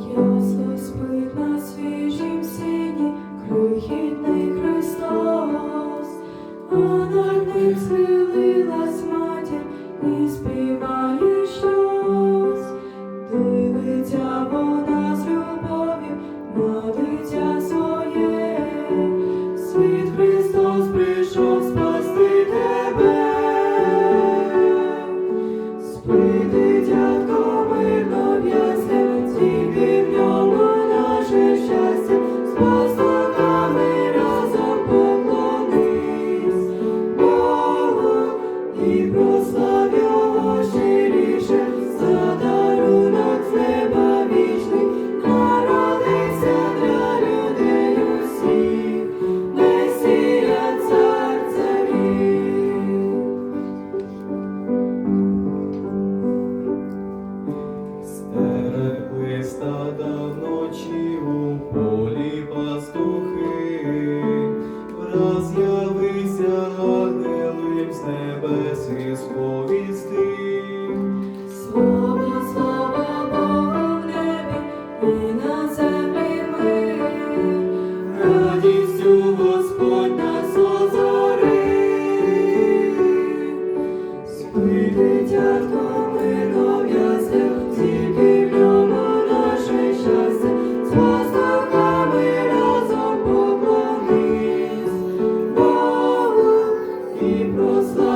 Ясно спить на свіжім сіні, Христос, а над ним. ночі у полі пастухи, враз явився ангелим з небес і сповістив. Слава, слава Бога в небі і на землі ми, радістю Господь нас озарив. Спи, дитятко, people's love.